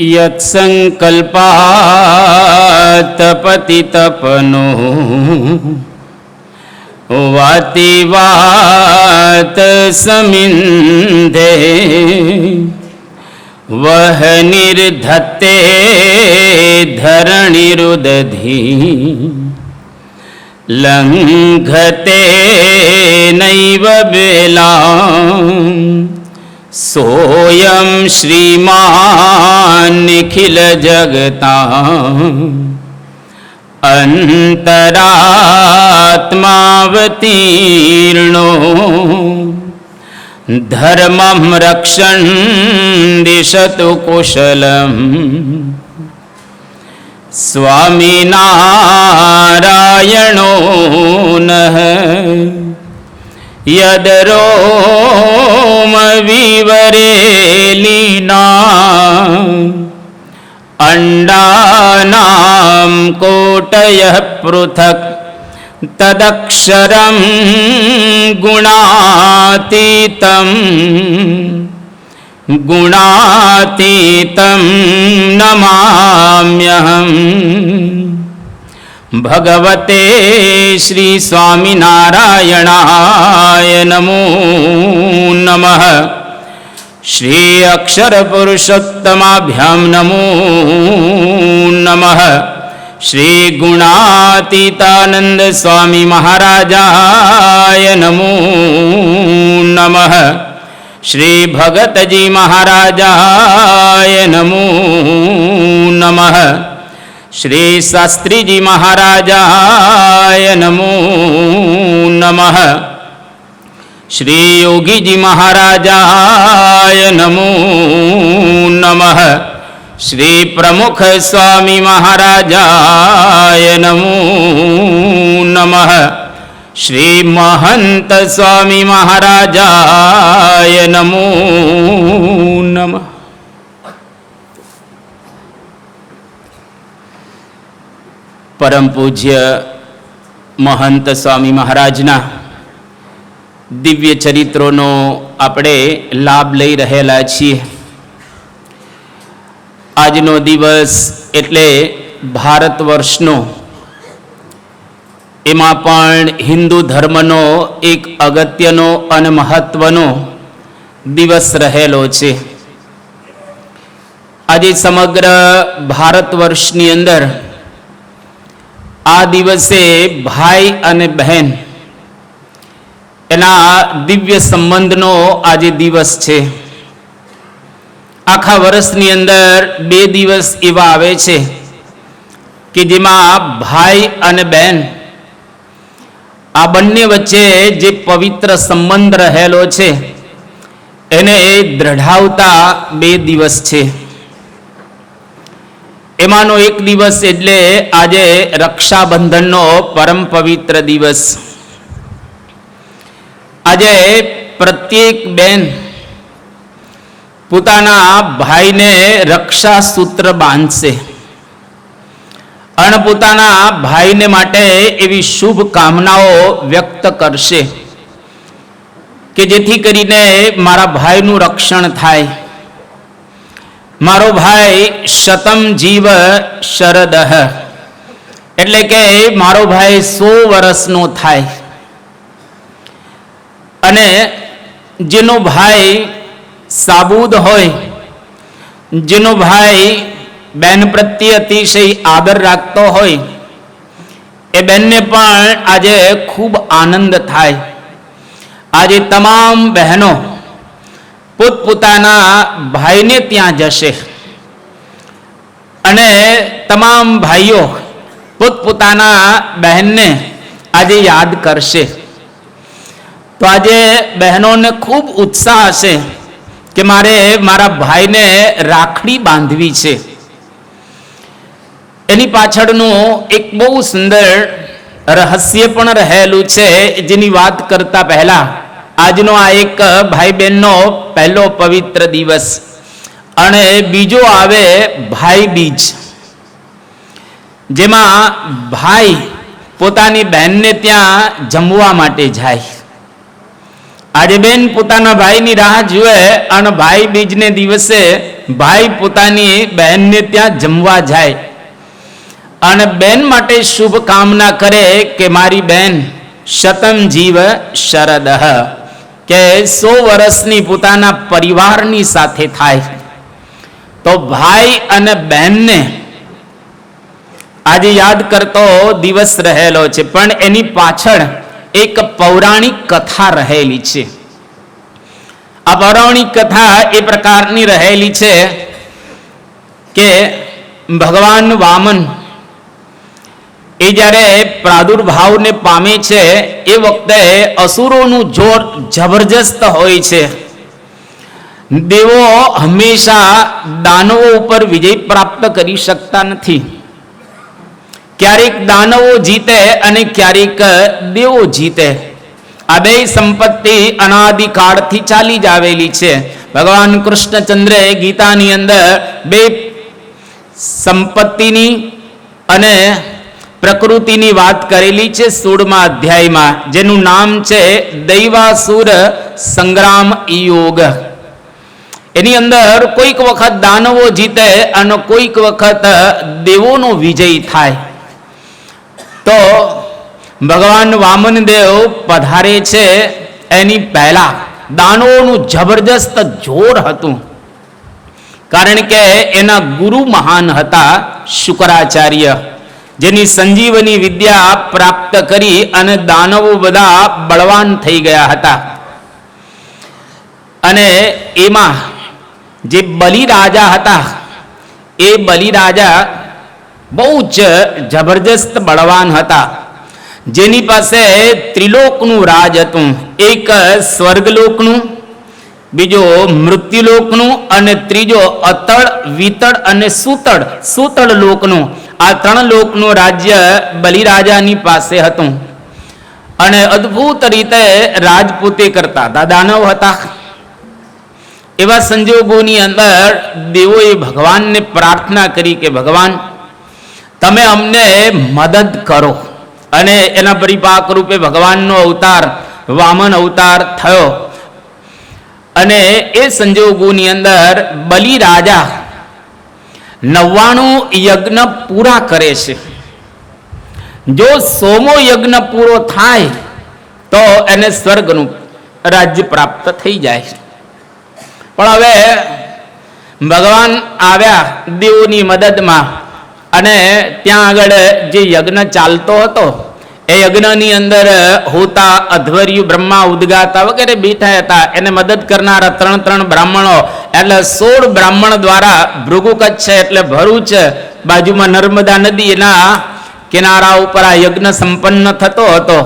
यत्सङ्कल्पातपतितपनुः वाति वात वातिवातसमिन्दे वह निर्धत्ते धरणिरुदधि लङ्घते नैव बेला सोऽयं श्रीमान्निखिलजगता अन्तरात्मावतीर्णो धर्मं रक्षन् दिशतु कुशलम् स्वामिनारायणो यदरोमविवरे लीना अण्डानां कोटयः पृथक् तदक्षरं गुणातीतं गुणातीतं नमाम्यहम् ભગવતે શ્રી સ્વામિનારાયણાય નમો નમઃ શ્રી અક્ષર પુરુષોત્તમાભ્યામ નમો નમઃ શ્રી ગુણાતીતાનંદ સ્વામી મહારાજાય નમો નમઃ શ્રી ભગતજી મહારાજાય નમો નમઃ શ્રી શાસ્ત્રીજી મહારાજાય નમો નમઃ. શ્રી યોગીજી મહારાજાય નમો નમઃ. શ્રી પ્રમુખ સ્વામી મહારાજાય નમો નમઃ. શ્રી મહંત સ્વામી મહારાજાય નમો નમઃ. પરમ પૂજ્ય મહંત સ્વામી મહારાજના દિવ્ય ચરિત્રોનો આપણે લાભ લઈ રહેલા છીએ. આજનો દિવસ એટલે ભારત વર્ષનો. એમાં પણ હિન્દુ ધર્મનો એક અગત્યનો અને મહત્વનો દિવસ રહેલો છે. આજે સમગ્ર ભારત વર્ષની અંદર આ દિવસે ભાઈ અને બહેન, એના દિવ્ય સંબંધનો આજે દિવસ છે. આખા વર્ષની અંદર બે દિવસ એવા આવે છે કે જેમાં ભાઈ અને બહેન, આ બંને વચ્ચે જે પવિત્ર સંબંધ રહેલો છે, એને દ્રઢાવતા બે દિવસ છે. એમાંનો એક દિવસ એટલે આજે રક્ષાબંધનનો પરમ પવિત્ર દિવસ. આજે પ્રત્યેક બેન પોતાના ભાઈને રક્ષા સૂત્ર બાંધશે. અને પોતાના ભાઈને માટે એવી શુભ કામનાઓ વ્યક્ત કરશે કે જેથી કરીને મારા ભાઈનું રક્ષણ થાય. મારો ભાઈ શતમ જીવ શરદ એટલે કે મારો ભાઈ સો વર્ષનો થાય. અને જેનો ભાઈ સાબુદ હોય, જેનો ભાઈ બેન પ્રત્યે અતિશય આદર રાખતો હોય, એ બેનને પણ આજે ખૂબ આનંદ થાય. આજે તમામ બહેનો પોતપોતાના ભાઈને ત્યાં જશે. અને તમામ ભાઈઓ પોતપોતાના બહેનને આજે યાદ કરશે. તો આજે બહેનોને ખૂબ ઉત્સાહ હશે કે મારે મારા ભાઈને રાખડી બાંધવી છે. એની પાછળનું એક બહુ સુંદર રહસ્ય પણ રહેલું છે જેની વાત કરતા પહેલા આજનો આ એક ભાઈ બહેનનો પહેલો પવિત્ર દિવસ. અને બીજો આવે ભાઈ બીજ. જેમાં ભાઈ પોતાની બહેનને ત્યાં જમવા માટે જાય. આજે બેન પોતાના ભાઈની રાહ જુએ અને ભાઈ બીજને દિવસે ભાઈ પોતાની બહેનને ત્યાં જમવા જાય. અને બેન માટે શુભ કામના કરે કે મારી બેન શતમ જીવ શરદ. કે સો વર્ષની પોતાના પરિવારની સાથે થાય. તો ભાઈ અને બહેનને આજે યાદ કરતો દિવસ રહેલો છે, પણ એની પાછળ એક પૌરાણિક કથા રહેલી છે. આ પૌરાણિક કથા એ પ્રકારની રહેલી છે કે ભગવાન વામન એ જ્યારે પ્રાદુર્ભાવને પામે છે, એ વખતે અસુરોનું જોર જબરજસ્ત હોય છે. દેવો હંમેશા દાનવો ઉપર વિજય પ્રાપ્ત કરી શકતા નથી. ક્યારેક દાનવો જીતે અને ક્યારેક દેવો જીતે. આ બે સંપત્તિ અનાદિકાળથી ચાલી જ આવેલી છે. ભગવાન કૃષ્ણચંદ્રે ગીતાની અંદર બે સંપત્તિની અને પ્રકૃતિની વાત કરેલી છે સોળમા અધ્યાયમાં, જેનું નામ છે દૈવાસુર સંગ્રામ યોગ. એની અંદર કોઈક વખત દાનવો જીતે અને કોઈક વખત દેવોનો વિજય થાય. તો ભગવાન વામનદેવ પધારે છે એની પહેલા. દાનવોનું જબરજસ્ત જોર હતું. કારણ કે એના ગુરુ મહાન હતા શુકરાચાર્ય. જેની સંજીવની વિદ્યા પ્રાપ્ત કરી અને દાનવો બધા બળવાન થઈ ગયા હતા. અને એમાં જે બલિ રાજા હતા, એ બલિ રાજા બહુ જ જબરજસ્ત બળવાન હતા. જેની પાસે ત્રિલોકનું રાજ હતું. એક સ્વર્ગલોકનું બીજો મૃત્યુલોકનું અને ત્રીજો અતળ, વિતળ અને સુતળ. સુતળ લોકનું. આ ત્રણ લોકનું રાજ્ય બલિરાજાની પાસે હતું. અને અદ્ભુત રીતે રાજપૂતે કરતા. હતા દાનવ હતા. એવા સંજોગોની અંદર દેવોએ ભગવાનને પ્રાર્થના કરી કે, ભગવાન, તમે અમને મદદ કરો. અને એના પરિપાક રૂપે ભગવાનનો અવતાર, વામન અવતાર થયો. અને એ સંજોગોની અંદર બલિ રાજા નવ્વાણું યજ્ઞ પૂરા કરે છે. જો સોમો યજ્ઞ પૂરો થાય, તો એને સ્વર્ગનું રાજ્ય પ્રાપ્ત થઈ જાય. પણ હવે ભગવાન આવ્યા દેવોની મદદમાં અને ત્યાં આગળ જે યજ્ઞ ચાલતો હતો એ યજ્ઞની અંદર હોતા અધ્વર્યુ બ્રહ્મા ઉદગાતા વગેરે બેઠા હતા. એને મદદ કરનારા ત્રણ ત્રણ બ્રાહ્મણો, એટલે સોળ બ્રાહ્મણ દ્વારા ભૃગુકચ્છ છે એટલે ભરૂચ, બાજુમાં નર્મદા નદી એના કિનારા ઉપર આ યજ્ઞ સંપન્ન થતો હતો.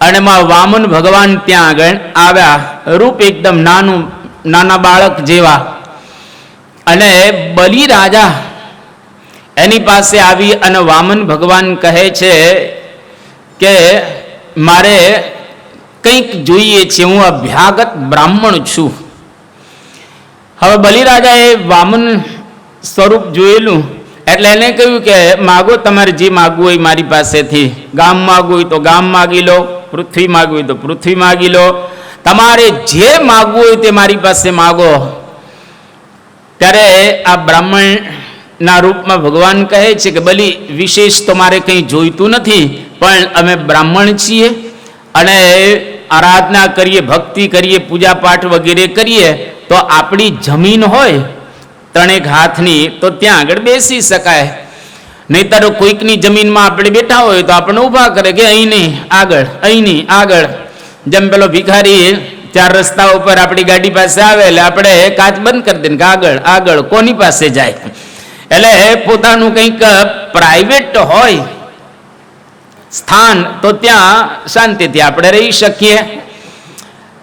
અને એમાં વામન ભગવાન ત્યાં આગળ આવ્યા. રૂપ એકદમ નાનું, નાના બાળક જેવા. અને બલિ રાજા એની પાસે આવી અને વામન ભગવાન કહે છે કે મારે કંઈક જોઈએ છે, હું અભ્યાગત બ્રાહ્મણ છું. હવે બલિરાજાએ વામન સ્વરૂપ જોયેલું, એટલે એને કહ્યું કે, માગો તમારે જે માગવું હોય મારી પાસેથી. ગામ માગવું હોય તો ગામ માગી લો, પૃથ્વી માગવી હોય તો પૃથ્વી માગી લો. તમારે જે માગવું હોય તે મારી પાસે માગો. ત્યારે આ બ્રાહ્મણના રૂપમાં ભગવાન કહે છે કે, બલી, વિશેષ તો મારે કંઈ જોઈતું નથી. પણ અમે બ્રાહ્મણ છીએ અને આરાધના કરીએ, ભક્તિ કરીએ પૂજા પાઠ વગેરે કરીએ, તો આપણી જમીન હોય ત્રણેક હાથની, તો ત્યાં આગળ બેસી શકાય. નહીતર કોઈકની જમીનમાં આપણે બેઠા હોય તો આપણે ઊભા કરે કે અહીં નહીં, આગળ, અહીં નહીં, આગળ. જેમ પેલો ભિખારી ચાર રસ્તા ઉપર આપણી ગાડી પાસે આવે એટલે આપણે કાચ બંધ કરી દઈએ કે આગળ આગળ, કોની પાસે જાય? એટલે પોતાનું કંઈક પ્રાઇવેટ હોય. સ્થાન, તો ત્યાં શાંતિથી આપણે રહી શકીએ.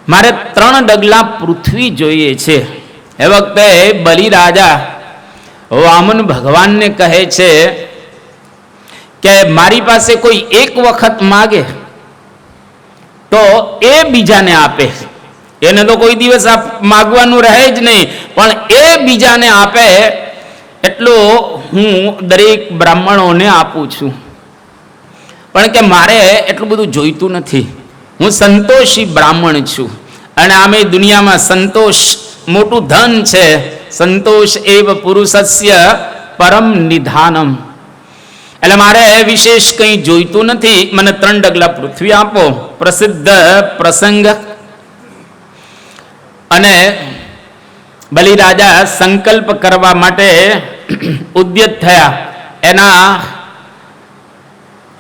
મારે ત્રણ ડગલા પૃથ્વી જોઈએ છે. એ વખતે બલિ રાજા વામન ભગવાનને કહે છે કે મારી પાસે કોઈ એક વખત માગે તો એ બીજાને આપે. એને તો કોઈ દિવસ માગવાનું રહે જ નહીં, પણ એ બીજાને આપે એટલું હું દરેક બ્રાહ્મણોને આપું છું. પણ કે મારે એટલું બધું જોઈતું નથી. હું સંતોષી બ્રાહ્મણ છું. અને આમે દુનિયામાં સંતોષ મોટું ધન છે. સંતોષ એવ પુરુષસ્ય પરમ નિધાનમ. એટલે મારે વિશેષ કંઈ જોઈતું નથી. મને ત્રણ ડગલા પૃથ્વી આપો. પ્રસિદ્ધ પ્રસંગ. અને બલિરાજા સંકલ્પ કરવા માટે ઉદ્યત થયા. એના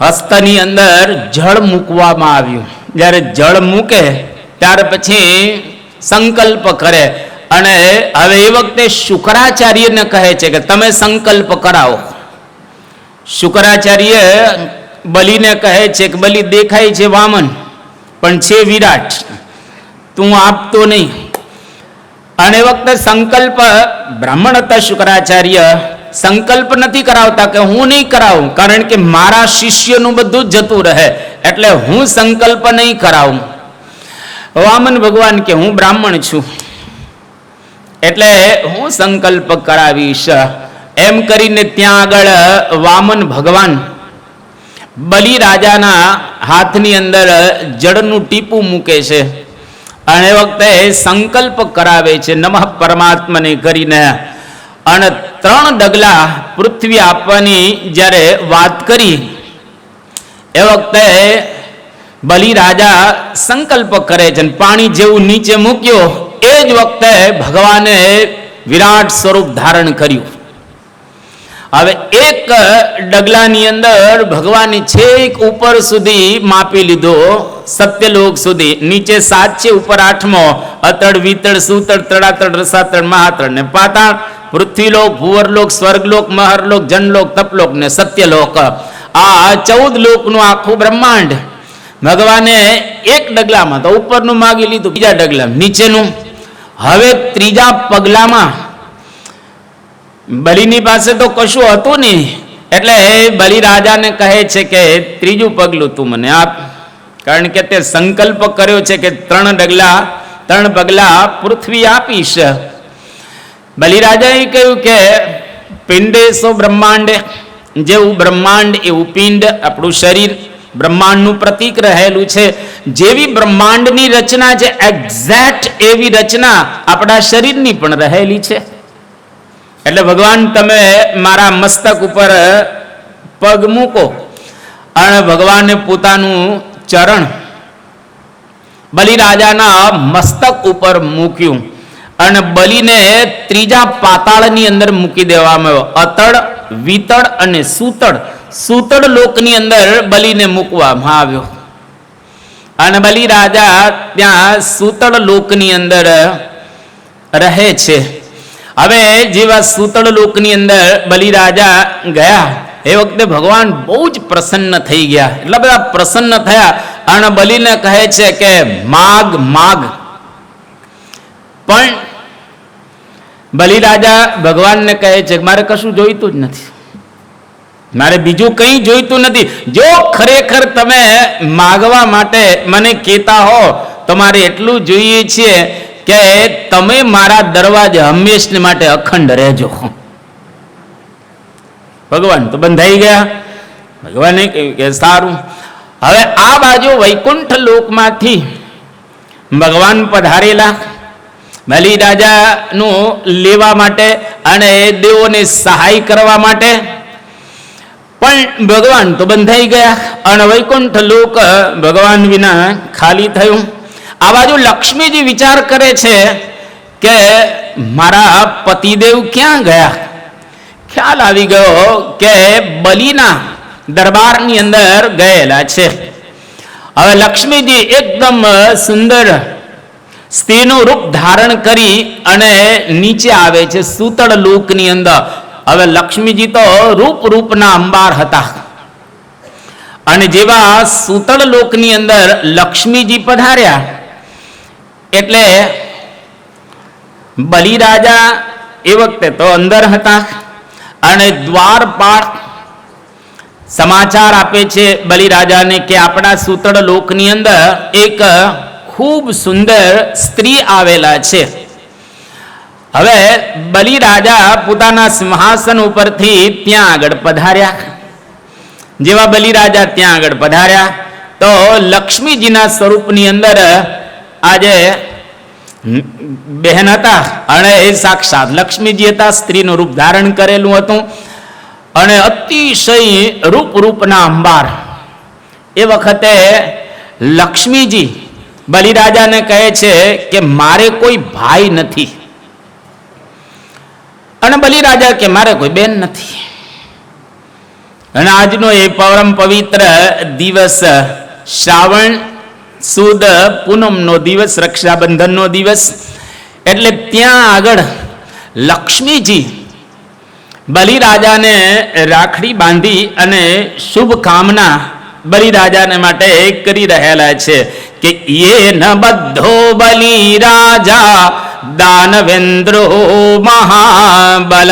હસ્તની અંદર જળ મૂકવામાં આવ્યું. જ્યારે જળ મૂકે, ત્યાર પછી સંકલ્પ કરે. અને હવે એ વખતે શુક્રાચાર્યને કહે છે કે તમે સંકલ્પ કરાવો. શુક્રાચાર્ય બલિને કહે છે કે બલિ દેખાય છે વામન, પણ છે વિરાટ. તું આપતો નહીં. અને વખતે સંકલ્પ બ્રાહ્મણ હતા શુક્રાચાર્ય સંકલ્પ નથી કરાવતા કે હું નહીં કરાવું, કારણ કે મારા શિષ્યનું બધું જતું રહે, એટલે હું સંકલ્પ નહીં કરાવું. વામન ભગવાન કે હું બ્રાહ્મણ છું, એટલે હું સંકલ્પ કરાવીશ. એમ કરીને ત્યાં આગળ વામન ભગવાન બલિ રાજાના હાથની અંદર જળનું ટીપું મૂકે છે અને એ વખતે સંકલ્પ કરાવે છે, નમઃ પરમાત્માને કરીને. અને ત્રણ ડગલા પૃથ્વી આપવાની જ્યારે વાત કરી, એ વખતે બલિ રાજા સંકલ્પ કરે છે પાણી જેવું નીચે મૂક્યો. એ જ વખતે ભગવાને વિરાટ સ્વરૂપ ધારણ કર્યું. હવે એક ડગલાની અંદર ભગવાને છેક ઉપર સુધી માપી લીધો. સત્યલોક સુધી. નીચે સાત છે ઉપર આઠમો. અતળ વિતળ સુતળ તળાતળ રસાતળ મહાતળ ને પાતાળ. પૃથ્વીલોક, ભુવરલોક, સ્વર્ગલોક, મહરલોક, જનલોક, તપલોક ને સત્યલોક. આ ચૌદ લોકનું આખું બ્રહ્માંડ ભગવાને એક ડગલામાં, તો ઉપરનું માગી લીધું, બીજા ડગલા નીચેનું. હવે ત્રીજા પગલામાં બલિની પાસે તો કશું હતું નહીં, એટલે બલિ રાજાને કહે છે કે ત્રીજું પગલું તું મને આપ. કારણ કે તે સંકલ્પ કર્યો છે કે ત્રણ ડગલા, ત્રણ પગલા પૃથ્વી આપીશ. બલિરાજાએ કહ્યું કે, પિંડે સો બ્રહ્માંડ, જેવું બ્રહ્માંડ એવું પિંડ, આપણું શરીર બ્રહ્માંડનું પ્રતીક રહેલું છે. જેવી બ્રહ્માંડની રચના છે એક્ઝેક્ટ એવી રચના આપણા શરીરની પણ રહેલી છે. એટલે ભગવાન, તમે મારા મસ્તક ઉપર પગ મૂકો અને ભગવાને પોતાનું ચરણ બલિરાજાના મસ્તક ઉપર મૂક્યું. અને બલિને ત્રીજા પાતાળની અંદર મૂકી દેવામાં આવ્યો. અતળ, વિતળ અને સૂતળ. સૂતળ લોકની અંદર બલિને મૂકવામાં આવ્યો. અને બલિ રાજા ત્યાં સૂતળ લોકની અંદર રહે છે. હવે જેવા સૂતળ લોકની અંદર બલિ રાજા ગયા, એ વખતે ભગવાન બહુ જ પ્રસન્ન થઈ ગયા. એટલા બધા પ્રસન્ન થયા અને બલિને કહે છે કે, માગ માગ. પણ બલિરાજા ભગવાનને કહે છે મારે કશું જોઈતું જ નથી. મારે બીજું કંઈ જોઈતું નથી. જો ખરેખર તમે માગવા માટે મને કહેતા હો, તો મારે એટલું જોઈએ છીએ કે તમે મારા દરવાજે હંમેશને માટે અખંડ રહેજો. ભગવાન તો બંધાઈ ગયા. ભગવાને કહ્યું કે સારું. હવે આ બાજુ વૈકુંઠ લોકમાંથી ભગવાન પધારેલા. બલિ રાજાનું લેવા માટે અને દેવોને સહાય કરવા માટે. પણ ભગવાન તો બંધાઈ ગયા. અને વૈકુંઠ લોક ભગવાન વિના ખાલી થયું. આ બાજુ લક્ષ્મીજી વિચાર કરે છે કે મારા પતિદેવ ક્યાં ગયા? ખ્યાલ આવી ગયો કે બલિના દરબારની અંદર ગયેલા છે. હવે લક્ષ્મીજી એકદમ સુંદર સ્ત્રીનું રૂપ ધારણ કરી અને નીચે આવે છે સૂતળ લોકની અંદર. હવે લક્ષ્મીજી તો રૂપ રૂપના અંબાર હતા. અને જેવા સૂતળ લોકની અંદર લક્ષ્મીજી પધાર્યા, એટલે બલિરાજા એ વખતે તો અંદર હતા અને દ્વારપાળ સમાચાર આપે છે બલિરાજાને કે આપણા સૂતળ લોકની અંદર એક ખૂબ સુંદર સ્ત્રી આવેલા છે. હવે બલિ રાજા પોતાના સિંહાસન ઉપરથી ત્યાં આગળ પધાર્યા. જેવા બલિ રાજા ત્યાં આગળ પધાર્યા, તો લક્ષ્મીજીના સ્વરૂપની અંદર આજે બહેન હતા. અને એ સાક્ષાત લક્ષ્મીજી હતા, સ્ત્રીનું રૂપ ધારણ કરેલું હતું. અને અતિશય રૂપ રૂપના અંબાર. એ વખતે લક્ષ્મીજી બલિરાજાને કહે છે કે મારે કોઈ ભાઈ નથી. અને બલિરાજા કે મારે કોઈ બેન નથી. અને આજનો એ પરમ પવિત્ર દિવસ શ્રાવણ સુદ પૂનમનો દિવસ, રક્ષાબંધનનો દિવસ. એટલે ત્યાં આગળ લક્ષ્મીજી બલિરાજાને રાખડી બાંધી અને શુભ બલિરાજાને માટે કરી રહેલા છે કે યે ન બધો બલિરાજા દાનવેન્દ્રો મહાબલ.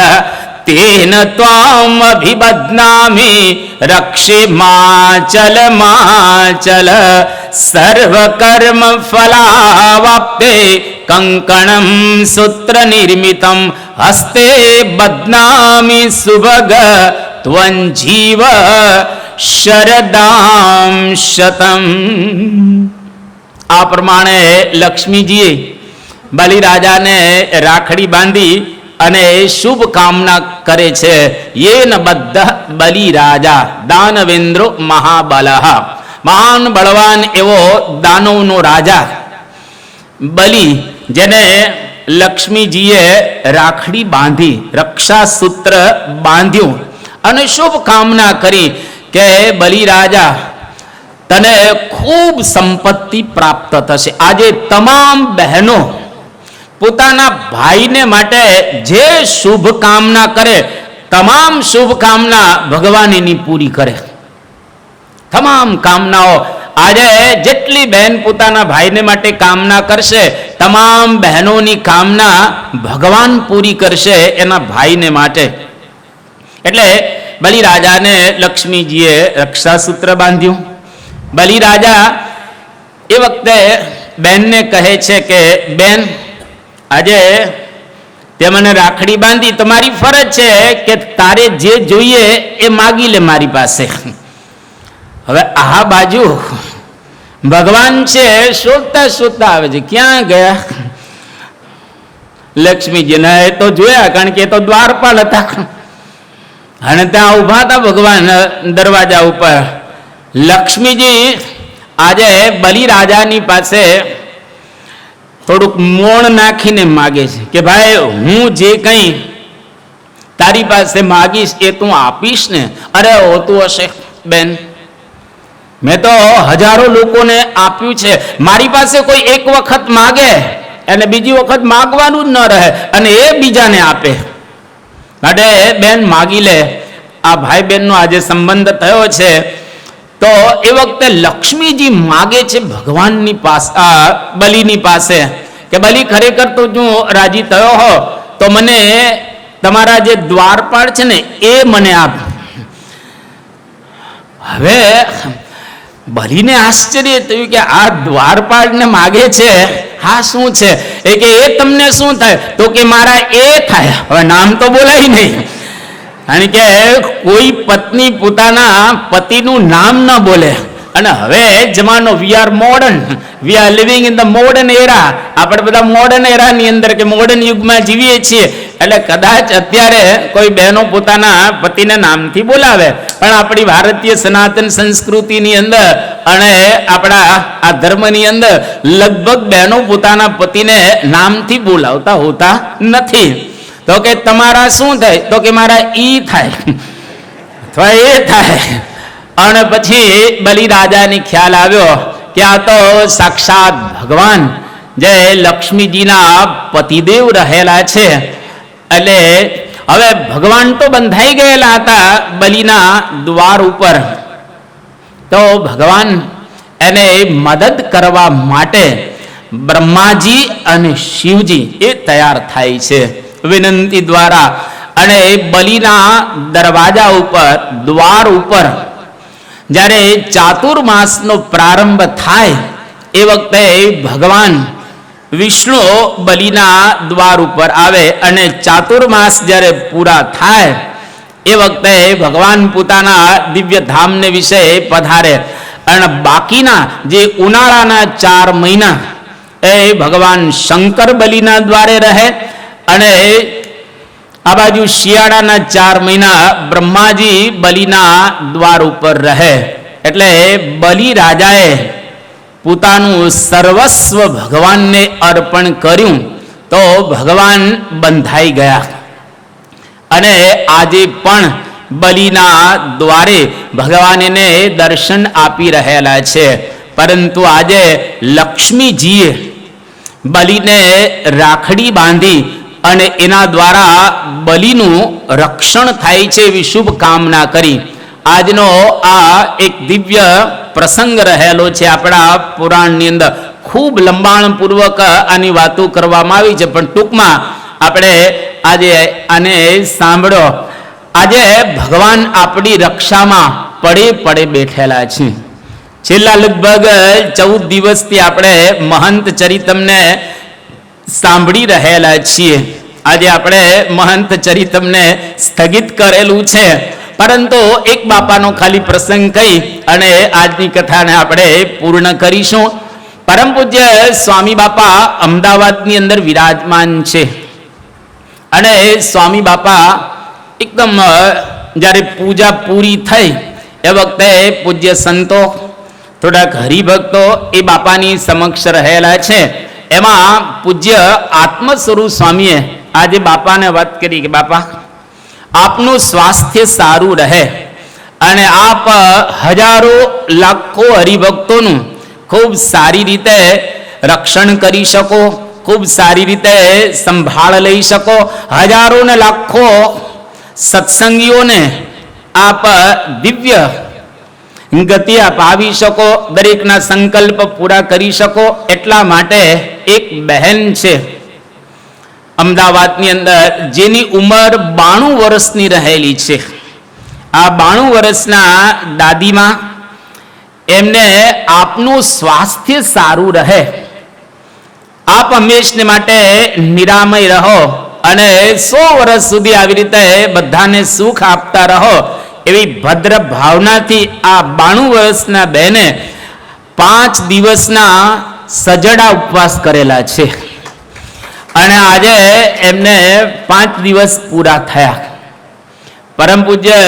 તેન ત્વામ અભિબદનામી રક્ષે માચલ માચલ. સર્વ કર્મ ફલાવાપ્તે કંકણમ સૂત્ર નિર્મિતમ હસ્તે બદનામી સુભગ, ત્વંજીવ શરદામ શતમ આ પ્રમાણે લક્ષ્મીજીએ બલિરાજાને રાખડી બાંધી અને શુભ કામના કરે છે યેન બદ્ધ બલિરાજા દાનવેન્દ્રો મહાબલ મહાન બળવાન એવો દાનવનો રાજા બલિ જેને લક્ષ્મીજીએ રાખડી બાંધી રક્ષા સૂત્ર બાંધ્યું અને શુભ કામના કરી કે બલિરાજા, તને ખૂબ સંપત્તિ પ્રાપ્ત થશે. આજે તમામ બહેનો પોતાના ભાઈને માટે જે શુભ કામના કરે, તમામ શુભ કામના ભગવાન એની પૂરી કરે. તમામ કામનાઓ. આજે જેટલી બહેન પોતાના ભાઈને માટે કામના કરશે, તમામ બહેનોની કામના ભગવાન પૂરી કરશે એના ભાઈને માટે. એટલે બલિરાજાને લક્ષ્મીજીએ રક્ષાસૂત્ર બાંધ્યું. બલિરાજા એ વખતે બેનને કહે છે કે, બેન, આજે તે મને રાખડી બાંધી. તમારી ફરજ છે કે તારે જે જોઈએ એ માગી લે મારી પાસે. હવે આ બાજુ ભગવાન છે, શોધતા શોધતા આવે છે, ક્યાં ગયા? લક્ષ્મીજીને તો જોયા, કારણ કે એ તો દ્વારપાલ હતા. અને ત્યાં ઊભા હતા ભગવાન દરવાજા ઉપર. લક્ષ્મીજી આજે બલિરાજાની પાસે થોડુંક મોણ નાખીને માગે છે કે ભાઈ, હું જે કંઈ તારી પાસે માગીશ એ તું આપીશ ને? અરે હોતું હશે, બેન. મેં તો હજારો લોકોને આપ્યું છે. મારી પાસે કોઈ એક વખત માગે, અને બીજી વખત માગવાનું જ ન રહે, અને એ બીજાને આપે. માટે બેન માગી લે, આ ભાઈ બહેનનો આજે સંબંધ થયો છે, તો એ વખતે લક્ષ્મીજી માગે છે ભગવાનની પાસે બલિની પાસે, કે બલિ ખરેખર તો જો રાજી થયો હો, તો મને તમારા જે દ્વારપાળ છે ને, એ મને આપ. હવે બલિને આશ્ચર્ય થયું કે આ દ્વારપાળને માગે છે. હા, શું છે? એ કે એ તમને શું થાય? તો કે મારા એ થાય. હવે નામ તો બોલાય નહીં. કારણ કે કોઈ પત્ની પોતાના પતિનું નામ ન બોલે. અને હવે જમાનો we are modern we are living in the modern era આપણે બધા મોડર્ન એરાની અંદર કે મોડર્ન યુગમાં જીવીએ છીએ. એટલે કદાચ અત્યારે કોઈ બહેનો પોતાના પતિને નામથી બોલાવે. પણ આપણી ભારતીય સનાતન સંસ્કૃતિની અંદર અને આપણા આ ધર્મની અંદર લગભગ બહેનો પોતાના પતિને નામથી બોલાવતા હોતા નથી. તો કે તમારા શું થાય? તો કે મારા ઈ થાય. અથવા એ થાય. અને પછી બલિરાજાની ખ્યાલ આવ્યો કે આ તો સાક્ષાત ભગવાન જે લક્ષ્મીજીના પતિદેવ રહેલા છે. એટલે હવે ભગવાન તો બંધાઈ ગયેલા હતા બલિના દ્વાર ઉપર. તો ભગવાન એને મદદ કરવા માટે બ્રહ્માજી અને શિવજી એ તૈયાર થાય છે વિનંતી દ્વારા. અને બલિના દરવાજા ઉપર, દ્વાર ઉપર જ્યારે ચાતુર્માસનો પ્રારંભ થાય, એ વખતે ભગવાન વિષ્ણુ બલિના દ્વાર ઉપર આવે અને ચાતુર્માસ જ્યારે પૂરા થાય, એ વખતે ભગવાન પોતાના દિવ્ય ધામને વિશે પધારે. અને બાકીના જે ઉનાળાના ચાર મહિના, એ ભગવાન શંકર બલિના દ્વારે રહે અને આ બાજુ શિયાળાના ચાર મહિના બ્રહ્માજી બલિના દ્વાર ઉપર રહે. એટલે બલિ રાજાએ પોતાનું સર્વસ્વ ભગવાનને અર્પણ કર્યું તો ભગવાન બંધાઈ ગયા. અને આજે પણ બલિના દ્વારે ભગવાન એને દર્શન આપી રહેલા છે. પરંતુ આજે લક્ષ્મીજીએ બલિને રાખડી બાંધી અને એના દ્વારા બલિનું રક્ષણ થાય છે એવી શુભ કામના કરી. આજનો આ એક દિવ્ય પ્રસંગ રહેલો છે આપણા પુરાણની અંદર. ખૂબ લંબાણપૂર્વક આની વાતો કરવામાં આવી છે, પણ ટૂંકમાં આપણે આજે આને સાંભળો. આજે ભગવાન આપણી રક્ષામાં પડે પડે બેઠેલા છે. છેલ્લા લગભગ ચૌદ દિવસથી આપણે મહંત ચરિતમને સાંભળી રહેલા છીએ. આજે આપણે મહંત ચરિતમને સ્થગિત કરેલું છે. પરંતુ એક બાપાનો ખાલી પ્રસંગ કહી અને આજની કથાને આપણે પૂર્ણ કરીશું. પરમ પૂજ્ય સ્વામી બાપા અમદાવાદની અંદર વિરાજમાન છે. અને સ્વામી બાપા એકદમ જ્યારે પૂજા પૂરી થઈ એ વખતે પૂજ્ય સંતો, થોડાક હરિભક્તો એ બાપાની સમક્ષ રહેલા છે. એમાં પૂજ્ય આત્મ સ્વરૂપ સ્વામીએ આજે બાપાને વાત કરી કે બાપા, આપનું સ્વાસ્થ્ય સારું રહે અને આપ હજારો લાખો હરિભક્તોનું ખૂબ સારી રીતે રક્ષણ કરી શકો, ખૂબ સારી રીતે સંભાળ લઈ શકો. હજારો ને લાખો સત્સંગીઓને આપ દિવ્ય ગતિ અપાવી શકો, દરેકના સંકલ્પ પૂરા કરી શકો, એટલા માટે એક બહેન છે. અમદાવાદની અંદર જેની ઉંમર બાણું વર્ષની રહેલી છે. આ બાણું વર્ષના દાદીમાં એમને આપનું સ્વાસ્થ્ય સારું રહે. આપ હંમેશને માટે નિરામય રહો અને સો વર્ષ સુધી આવી રીતે બધાને સુખ આપતા રહો. એવી ભદ્ર ભાવનાથી આ બાણું વર્ષના બહેને પાંચ દિવસના સજડા ઉપવાસ કરેલા છે. અને આજે એમને પાંચ દિવસ પૂરા થયા. પરમ પૂજ્ય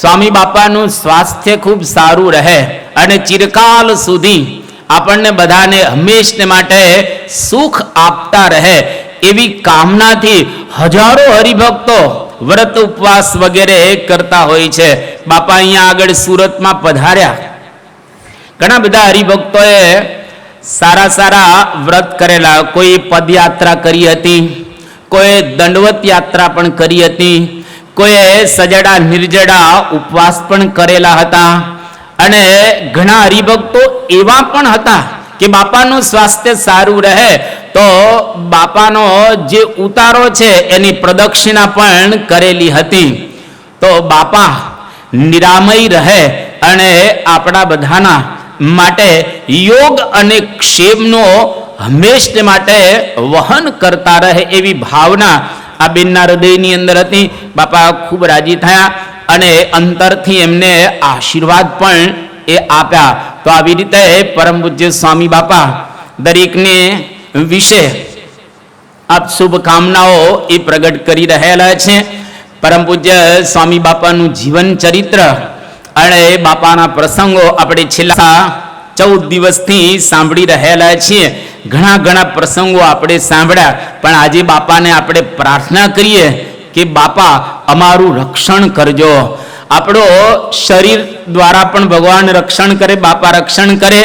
સ્વામી બાપાનું સ્વાસ્થ્ય ખૂબ સારું રહે અને ચિરકાલ સુધી આપણને બધાને હંમેશને માટે સુખ આપતા રહે એવી કામનાથી હજારો હરિભક્તો વ્રત ઉપવાસ વગેરે કરતા હોય છે. બાપા અહીંયા આગળ સુરતમાં પધાર્યા. ઘણા બધા હરિભક્તોએ સારા સારા વ્રત કરેલા. કોઈ પદયાત્રા કરી હતી, કોઈ દંડવત યાત્રા પણ કરી હતી કોઈએ સજડા નિર્જડા ઉપવાસ પણ કરેલા હતા. અને ઘણા હરિભક્તો એવા પણ હતા કે બાપાનું સ્વાસ્થ્ય સારું રહે તો બાપાનો જે ઉતારો છે એની પ્રદક્ષિણા પણ કરેલી હતી. તો બાપા, નિરામય રહે અને આપણા બધાના માટે યોગ અને ક્ષેમનો હંમેશ માટે વહન કરતા રહે એવી ભાવના આ બેનના હૃદયની અંદર હતી. બાપા ખૂબ રાજી થયા અને અંતરથી એમને આશીર્વાદ પણ એ આપ્યા. તો આવી રીતે પરમ પૂજ્ય સ્વામી બાપા દરેકને વિશે આપ શુભકામનાઓ એ પ્રગટ કરી રહેલા છે. પરમ પૂજ્ય સ્વામી બાપાનું જીવન ચરિત્ર અને બાપાના પ્રસંગો આપણે છેલ્લા ચૌદ દિવસથી સાંભળી રહેલા છીએ. ઘણા ઘણા પ્રસંગો આપણે સાંભળ્યા, પણ આજે બાપાને આપણે પ્રાર્થના કરીએ કે બાપા અમારું રક્ષણ કરજો. આપણો શરીર દ્વારા પણ ભગવાન રક્ષણ કરે, બાપા રક્ષણ કરે.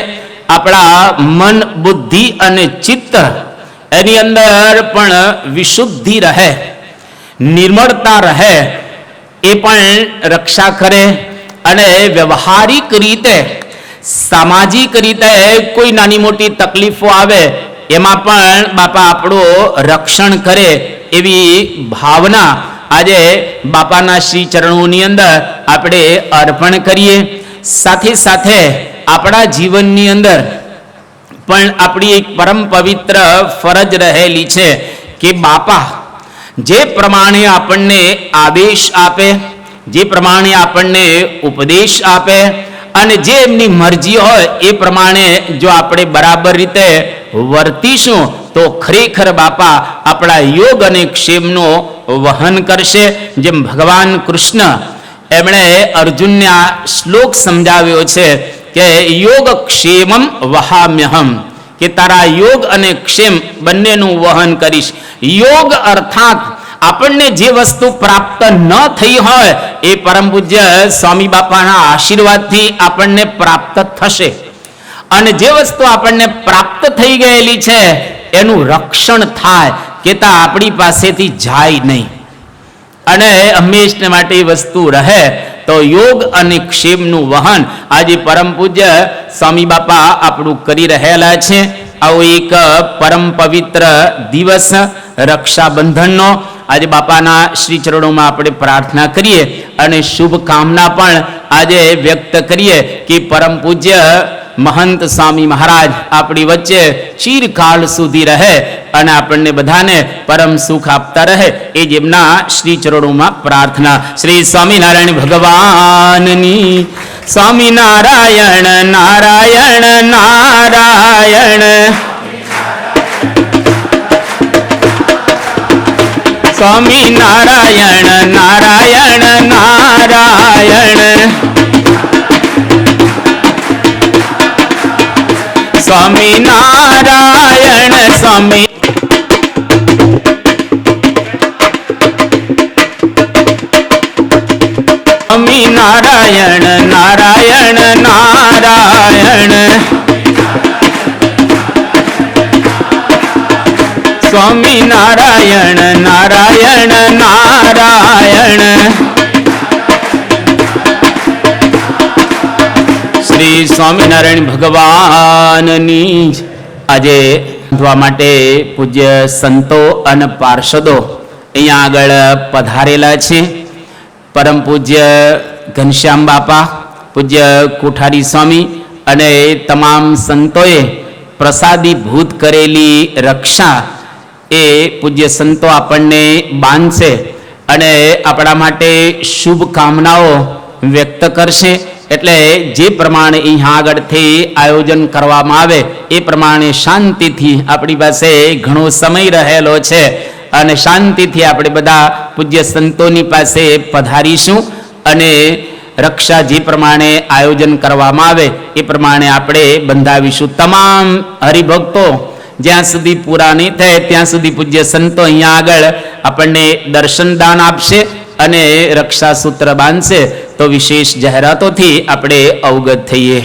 આપણા મન, બુદ્ધિ અને ચિત્ત એની અંદર પણ વિશુદ્ધિ રહે, નિર્મળતા રહે, એ પણ રક્ષા કરે અને વ્યવહારિક રીતે, સામાજિક રીતે કોઈ નાની મોટી તકલીફો આવે, એમાં પણ બાપા આપણું રક્ષણ કરે એવી ભાવના આજે બાપાના શ્રી ચરણોની અંદર આપણે અર્પણ કરીએ. સાથે સાથે આપણા જીવનની અંદર પણ આપણી એક પરમ પવિત્ર ફરજ રહેલી છે કે બાપા, જે પ્રમાણે આપણને આદેશ આપે, જે પ્રમાણે આપણને ઉપદેશ આપે અને જે એમની મરજી હોય એ પ્રમાણે જો આપણે બરાબર રીતે વર્તીશું તો ખરેખર બાપા આપણા યોગ અને ક્ષેમનો વહન કરશે. જેમ ભગવાન કૃષ્ણ એમણે અર્જુનને આ શ્લોક સમજાવ્યો છે કે યોગ ક્ષેમમ વહામ્યહમ, કે તારા યોગ અને ક્ષેમ બંનેનું વહન કરીશ. યોગ અર્થાત આપણને જે વસ્તુ પ્રાપ્ત ન થઈ હોય એ પરમ પૂજ્ય સ્વામી બાપાના આશીર્વાદથી આપણને પ્રાપ્ત થશે. અને જે વસ્તુ આપણને પ્રાપ્ત થઈ ગયેલી છે, એનું રક્ષણ થાય કે તા આપણી પાસેથી જાય નહીં. અને હંમેશને માટે એ વસ્તુ રહે તો યોગ અને ક્ષેમનું વહન આજે પરમ પૂજ્ય સ્વામી બાપા આપણું કરી રહેલા છે. આવો એક પરમ પવિત્ર દિવસ રક્ષાબંધનનો આજે બાપાના શ્રી ચરણોમાં આપણે પ્રાર્થના કરીએ અને શુભકામના પણ આજે વ્યક્ત કરીએ કે પરમ પૂજ્ય મહંત સ્વામી મહારાજ આપણી વચ્ચે ચિરકાળ સુધી રહે અને આપણને બધાને પરમ સુખ આપતા રહે એ જેમના શ્રી ચરણોમાં પ્રાર્થના. શ્રી સ્વામિનારાયણ ભગવાનની, સ્વામિનારાયણ નારાયણ નારાયણ સ્વામિનારાયણ સ્વામી સ્વામિનારાયણ નારાયણ નારાયણ સ્વામિનારાયણ નારાયણ નારાયણ શ્રી સ્વામિનારાયણ ભગવાનની આજે બાંધવા માટે પૂજ્ય સંતો અને પાર્ષદો અહીંયા આગળ પધારેલા છે. પરમ પૂજ્ય ઘનશ્યામ બાપા, પૂજ્ય કોઠારી સ્વામી અને તમામ સંતોએ પ્રસાદીભૂત કરેલી રક્ષા એ પૂજ્ય સંતો આપણને બાંધશે અને આપણા માટે શુભકામનાઓ વ્યક્ત કરશે. એટલે જે પ્રમાણે અહીંયા આગળથી આયોજન કરવામાં આવે, એ પ્રમાણે શાંતિથી આપણી પાસે ઘણો સમય રહેલો છે અને શાંતિથી આપણે બધા પૂજ્ય સંતોની પાસે પધારીશું અને રક્ષા જે પ્રમાણે આયોજન કરવામાં આવે, એ પ્રમાણે આપણે બંધાવીશું તમામ હરિભક્તો. જ્યાં સુધી પૂરા નહીં થાય, ત્યાં સુધી પૂજ્ય સંતો અહીંયા આગળ આપણને દર્શન દાન આપશે. અને રક્ષા સૂત્ર બાંધશે તો વિશેષ જાહેરાતોથી આપણે અવગત થઈએ.